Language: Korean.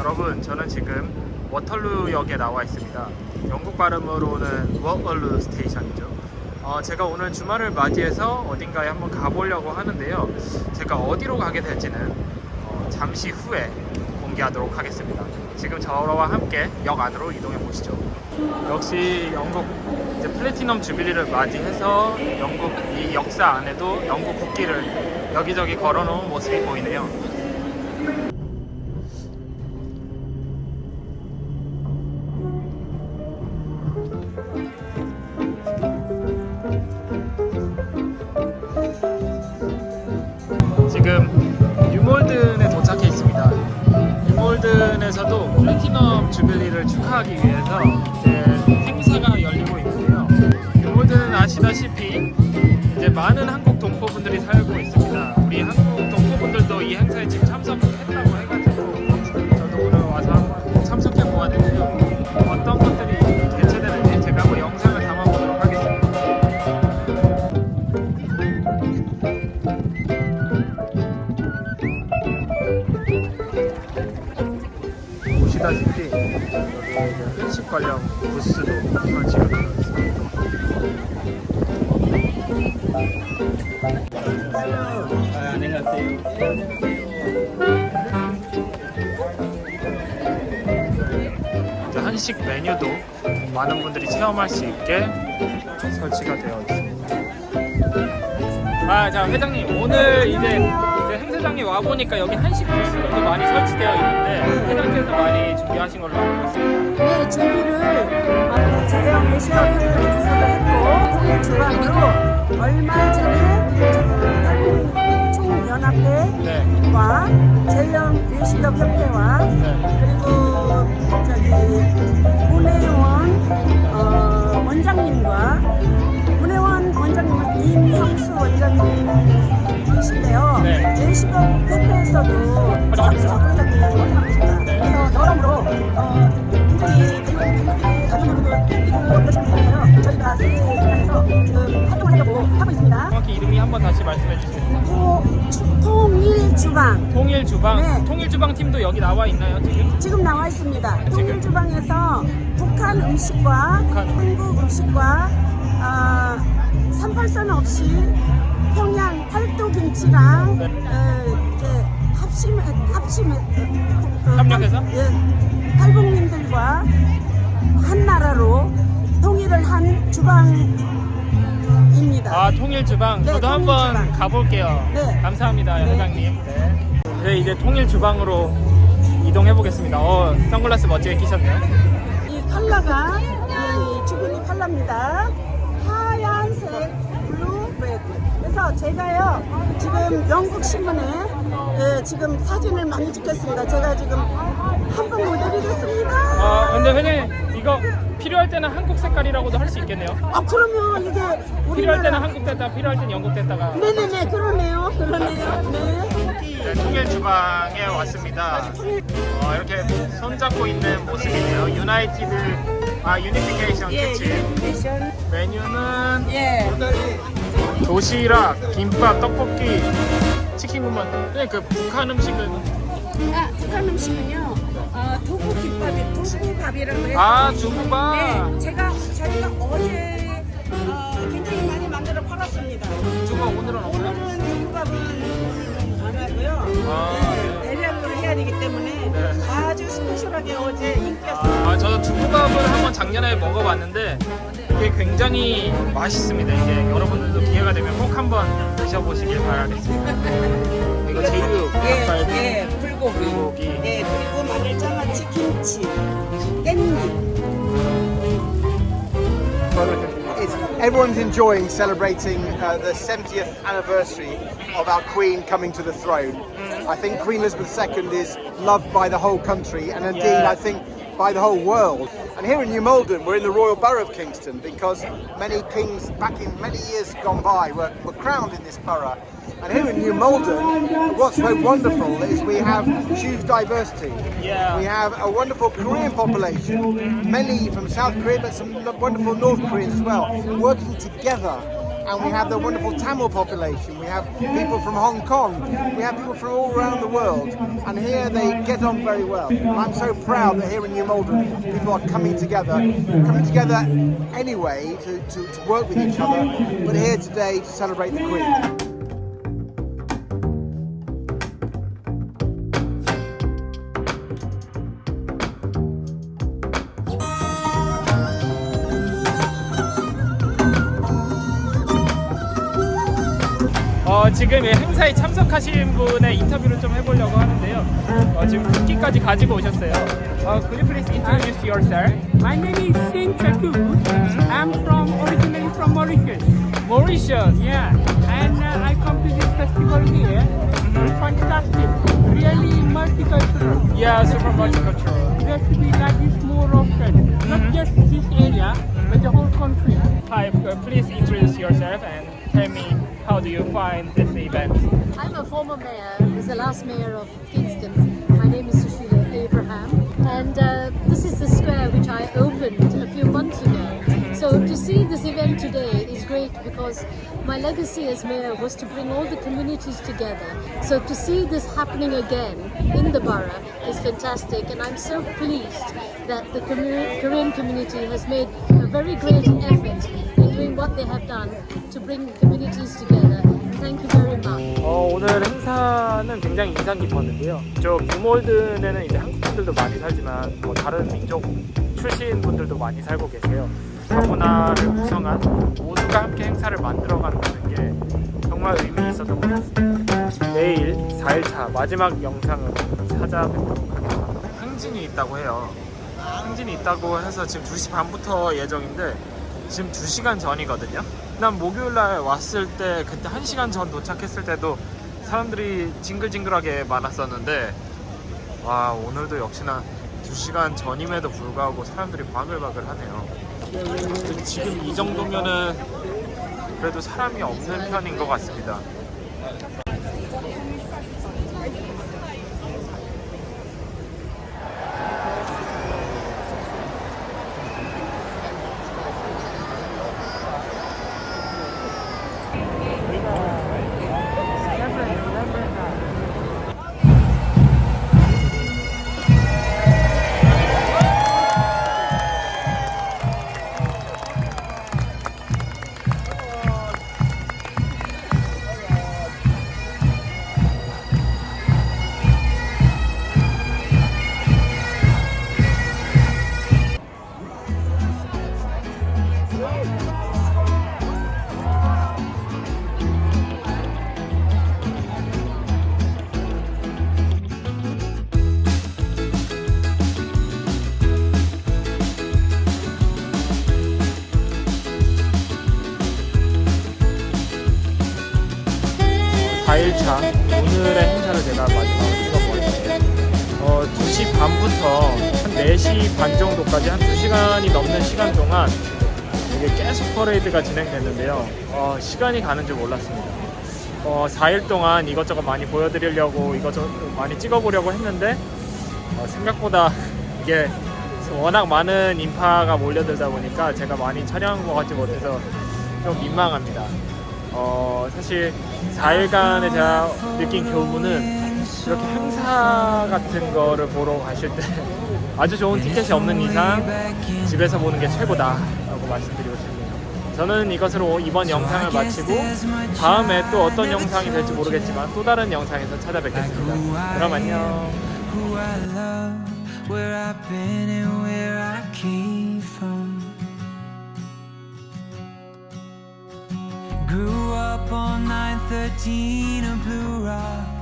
여러분 저는 지금 워털루역에 나와 있습니다. 영국 발음으로는 워털루 스테이션이죠. 어, 제가 오늘 주말을 맞이해서 어딘가에 한번 가보려고 하는데요. 제가 어디로 가게 될지는 어, 잠시 후에 공개하도록 하겠습니다. 지금 저와 함께 역 안으로 이동해 보시죠. 역시 영국 플래티넘 주빌리를 맞이해서 영국 이 역사 안에도 영국 국기를 여기저기 걸어놓은 모습이 보이네요. 축하하기 위해서 이제 행사가 열리고 있는데요. 뉴몰든은 아시다시피 이제 많은 한국 동포분들이 살고 관련 부스도 설치가 되어 있습니다. 이제 한식 메뉴도 많은 분들이 체험할 수 있게 설치가 되어 있습니다. 아, 자 회장님 오늘 이제 이제 행사장에 와 보니까 여기 한식 부스도 많이 설치되어 있는데 회장님께서 많이 준비하신 걸로 알고 있습니다. 네, 준비를 어, 재영 예시업을 주소도 했고 국내 주방으로 얼마 전에 총연합회와 네, 재영 예시업 협회와 네, 그리고 저기 문혜원 어, 원장님과 문혜원 원장님은 임형수 원장님이신데요. 네. 예시업 협회에서도 적극적인 원장님이십니다. 그래서 여러모로 어, 있습니다. 정확히 이름이 한번 다시 말씀해 주시겠어요? 또 주- 통일 주방 통일 주방, 네. 통일 주방 팀도 여기 나와 있나요 지금? 지금 나와 있습니다. 지금? 통일 주방에서 북한 음식과 북한. 한국 음식과 아, 38선 없이 평양 팔도 김치랑 네. 에, 이제 합심 합심 협력해서? 예, 탈북민들과 한 나라로 통일을 한 주방 입니다. 아 통일 주방 네, 저도 통일 한번. 가볼게요. 네. 감사합니다 네. 회장님. 네. 네 이제 통일 주방으로 이동해 보겠습니다. 어 선글라스 멋지게 끼셨네요. 이 컬러가 이 주근이 컬러입니다. 하얀색, 블루, 레드. 그래서 제가요 지금 영국 신문에 예, 지금 사진을 많이 찍겠습니다. 제가 지금 한번 모델 필요할 때는 한국 색깔이라고도 할 수 있겠네요. 아 그러면 이게 필요할 우리나라 때는 한국 됐다, 필요할 때는 영국 됐다가. 네네네 그러네요 그러네요 네. 네, 통일 주방에 왔습니다. 어, 이렇게 손잡고 있는 모습이네요. 유나이티드 아 유니피케이션 예, 키친 유니피케이션. 메뉴는 예. 도시락, 김밥, 떡볶이, 치킨 군만. 네, 그 북한 음식은 아, 북한 음식은요. 어, 두부 김밥이 두부밥이라고 해서 아 두부밥. 네, 제가 저희가 어제 어, 굉장히 많이 만들어 팔았습니다. 두부밥 오늘은? 오늘은 두부밥은 오늘은 안 하고요. 아, 네, 대량으로 해야 되기 때문에 네. 아주 스페셜하게 어제 인기였어요. 아, 저도 두부밥을 한번 작년에 먹어봤는데 이게 굉장히 맛있습니다. 이게 여러분들도 기회가 되면 꼭 한번 드셔보시길 바라겠습니다. everyone's enjoying celebrating uh, the 70th anniversary of our Queen coming to the throne. I think Queen Elizabeth II is loved by the whole country and indeed, Yeah. I think, by the whole world. And here in New Malden, we're in the Royal Borough of Kingston because many kings back in many years gone by were, were crowned in this borough. And here in New Malden, what's so wonderful is we have huge diversity. Yeah. We have a wonderful Korean population, many from South Korea, but some wonderful North Koreans as well, working together and we have the wonderful Tamil population. We have people from Hong Kong. We have people from all around the world, and here they get on very well. I'm so proud that here in New Malden, people are coming together, coming together anyway to, to, to work with each other, but here today to celebrate the Queen. 어, 지금 이 행사에 참석하신 분의 인터뷰를 좀 해보려고 하는데요. 어, 지금 국기까지 가지고 오셨어요. 어, could you please introduce yourself? My name is Singh Chaku. I'm from originally from Mauritius. Mauritius. Yeah, and uh, I come to this festival here. Fantastic, really multicultural. Yeah, super multicultural. There should be like this more often, not just this area, but the whole country. Hi, uh, please introduce how do you find this event? I'm a former mayor, was the last mayor of Kingston. My name is Sushila Abraham, and uh, this is the square which I opened a few months ago. So to see this event today is great because my legacy as mayor was to bring all the communities together. So to see this happening again in the borough is fantastic, and I'm so pleased that the Korean community has made a very great effort doing what they have done to bring communities together. Thank you very much. 어, 오늘 행사는 굉장히 인상 깊었는데요. 저 뉴몰든에는 이제 한국 분들도 많이 살지만 뭐 다른 민족 출신 분들도 많이 살고 계세요. 다문화를 구성한 모두가 함께 행사를 만들어간다는 게 정말 의미 있었던 것 같습니다. 내일 4일차 마지막 영상으로 찾아뵙도록 하겠습니다. 행진이 있다고 해요. 행진이 있다고 해서 지금 2시 반부터 예정인데 지금 2시간 전이거든요. 난 목요일 날 왔을 때 그때 1시간 전 도착했을 때도 사람들이 징글징글하게 많았었는데 와 오늘도 역시나 2시간 전임에도 불구하고 사람들이 바글바글 하네요. 지금 이 정도면은 그래도 사람이 없는 편인 것 같습니다. 4일차 오늘의 행사를 제가 마지막으로 찍어보았는데 어, 2시 반부터 한 4시 반 정도까지 한 2시간이 넘는 시간 동안 이게 계속 퍼레이드가 진행됐는데요. 어, 시간이 가는 줄 몰랐습니다. 어, 4일 동안 이것저것 많이 보여드리려고 이것저것 많이 찍어보려고 했는데 어, 생각보다 이게 워낙 많은 인파가 몰려들다 보니까 제가 많이 촬영한 것 같지 못해서 좀 민망합니다. 어, 사실 4일간에 제가 느낀 교훈은 이렇게 행사 같은 거를 보러 가실 때 아주 좋은 티켓이 없는 이상 집에서 보는 게 최고다라고 말씀드리고 싶네요. 저는 이것으로 이번 영상을 마치고 다음에 또 어떤 영상이 될지 모르겠지만 또 다른 영상에서 찾아뵙겠습니다. 그럼 안녕. Grew up on 913 of Blue Rock.